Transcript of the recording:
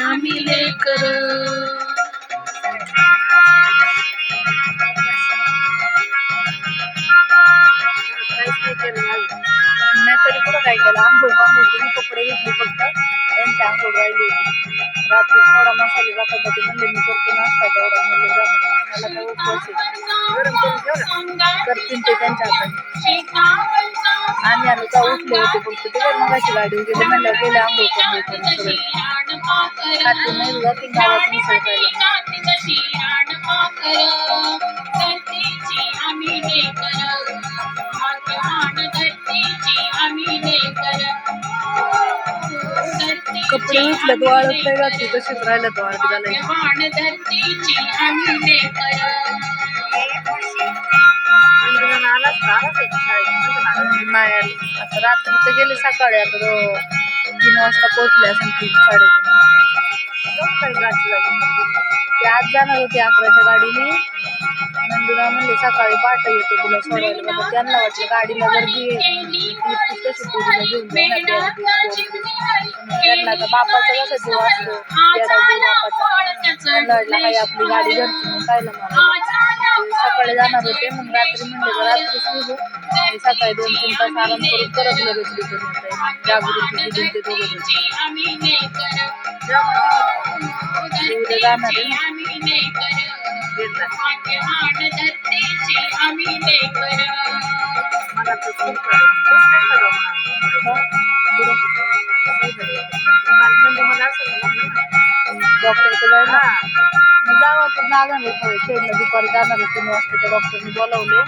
आम्ही लेकर नाही तरी कुठं काय केलं आंघोळ पांघोळ केली कपडे घेतले फक्त त्यांची आंघोळ राहिली होती रात्री थोडा मसाले जातात ते म्हणले मी करतो नाश्ता तेवढा म्हणलं जा म्हणलं. मला काय उपवास आहे गरम करून ठेव ना. करतील ते त्यांच्या हातात आम्ही आलो का उठले होते फक्त ते काय गाडी गेले म्हणलं गेले आंघोळ पांघोळ करून सगळे खाते नाही जाते गावात मिसळ खायला कपडे उठल्यात वाळत नाही रात्री तसेच नाही आले. आता रात्री तर गेले सकाळी आता तो तीन वाजता पोहोचले असं तीन साडेतीन. वाजता ते आज जाणार होते अकराच्या गाडीने. नंदुला म्हणले सकाळी पहाटे येतो तुला सोडायला. बाबा त्यांना वाटलं गाडीला गर्दी आहे. ती इतकी कशी पोरीला घेऊन जाणार ते अर्धी पोरगी. पण त्यांना आता बापाचा कसा जीव असतो? येडा जीव बापाचा. त्यांना वाटलं काही आपली गाडी घरची? मग कायला मला ते सकाळी जाणार होते. मग रात्री म्हणले का रात्रीच निघू आणि सकाळी दोन तीन तास आराम करून परत लगेच रिटर्न होत आहे जागृती दिली ते दोघं जण. ते उद्या जाणार आहे ना मला तर खूप डॉक्टरकडे जायला मग जाणार आहे खेळला दुपारी जाणार आहे. तीन वाजता त्या डॉक्टरने बोलावले.